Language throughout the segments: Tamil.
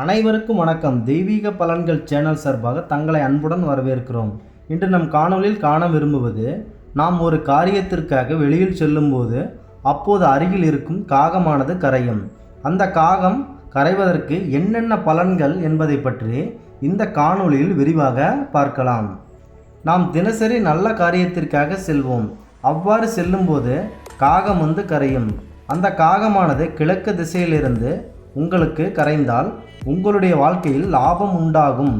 அனைவருக்கும் வணக்கம். தெய்வீக பலன்கள் சேனல் சார்பாக தங்களை அன்புடன் வரவேற்கிறோம். இன்று நம் காணொலியில் காண விரும்புவது நாம் ஒரு காரியத்திற்காக வெளியில் செல்லும்போது அப்போது அருகில் இருக்கும் காகமானது கரையும். அந்த காகம் கரைவதற்கு என்னென்ன பலன்கள் என்பதை பற்றி இந்த காணொளியில் விரிவாக பார்க்கலாம். நாம் தினசரி நல்ல காரியத்திற்காக செல்வோம். அவ்வாறு செல்லும்போது காகம் வந்து கரையும். அந்த காகமானது கிழக்கு திசையிலிருந்து உங்களுக்கு கரைந்தால் உங்களுடைய வாழ்க்கையில் லாபம் உண்டாகும்.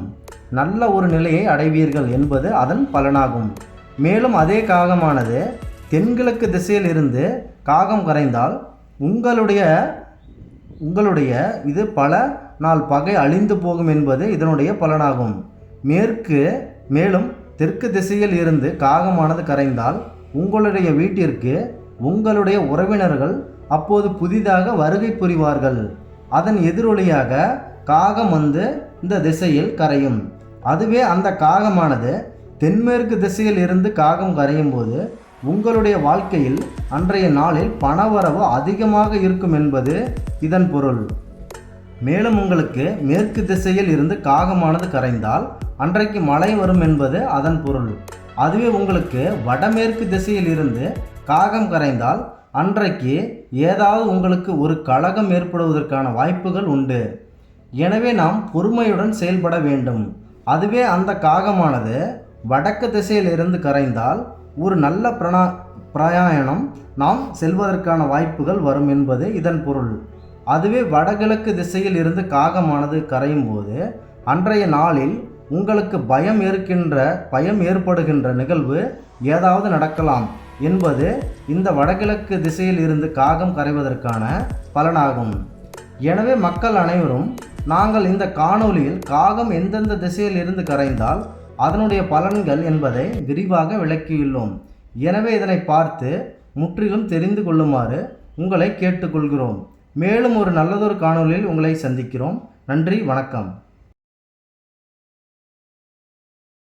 நல்ல ஒரு நிலையை அடைவீர்கள் என்பது அதன் பலனாகும். மேலும் அதே காகமானது தென்கிழக்கு திசையிலிருந்து காகம் கரைந்தால் உங்களுடைய உங்களுடைய இது பல நாள் பகை அழிந்து போகும் என்பது இதனுடைய பலனாகும். மேற்கு மேலும் தெற்கு திசையில் இருந்து காகமானது கரைந்தால் உங்களுடைய வீட்டிற்கு உங்களுடைய உறவினர்கள் அப்போது புதிதாக வருகை புரிவார்கள். அதன் எதிரொலியாக காகம் வந்து இந்த திசையில் கரையும். அதுவே அந்த காகமானது தென்மேற்கு திசையில் இருந்து காகம் கரையும் போது உங்களுடைய வாழ்க்கையில் அன்றைய நாளில் பணவரவு அதிகமாக இருக்கும் என்பது இதன் பொருள். மேலும் உங்களுக்கு மேற்கு திசையில் இருந்து காகமானது கரைந்தால் அன்றைக்கு மழை வரும் என்பது அதன் பொருள். அதுவே உங்களுக்கு வடமேற்கு திசையில் இருந்து காகம் கரைந்தால் அன்றைக்கு ஏதாவது உங்களுக்கு ஒரு கழகம் ஏற்படுவதற்கான வாய்ப்புகள் உண்டு. எனவே நாம் பொறுமையுடன் செயல்பட வேண்டும். அதுவே அந்த காகமானது வடக்கு திசையில் இருந்து கரைந்தால் ஒரு நல்ல பிரணா பிரயாணம் நாம் செல்வதற்கான வாய்ப்புகள் வரும் என்பது இதன் பொருள். அதுவே வடகிழக்கு திசையில் இருந்து காகமானது கரையும் போது அன்றைய நாளில் உங்களுக்கு பயம் இருக்கின்ற பயம் ஏற்படுகின்ற நிகழ்வு ஏதாவது நடக்கலாம். என்பது இந்த வடகிழக்கு திசையில் இருந்து காகம் கரைவதற்கான பலனாகும். எனவே மக்கள் அனைவரும் நாங்கள் இந்த காணொளியில் காகம் எந்தெந்த திசையில் இருந்து கரைந்தால் அதனுடைய பலன்கள் என்பதை விரிவாக விளக்கியுள்ளோம். எனவே இதனை பார்த்து முற்றிலும் தெரிந்து கொள்ளுமாறு உங்களை கேட்டுக்கொள்கிறோம். மேலும் ஒரு நல்லதொரு காணொலியில் உங்களை சந்திக்கிறோம். நன்றி வணக்கம்.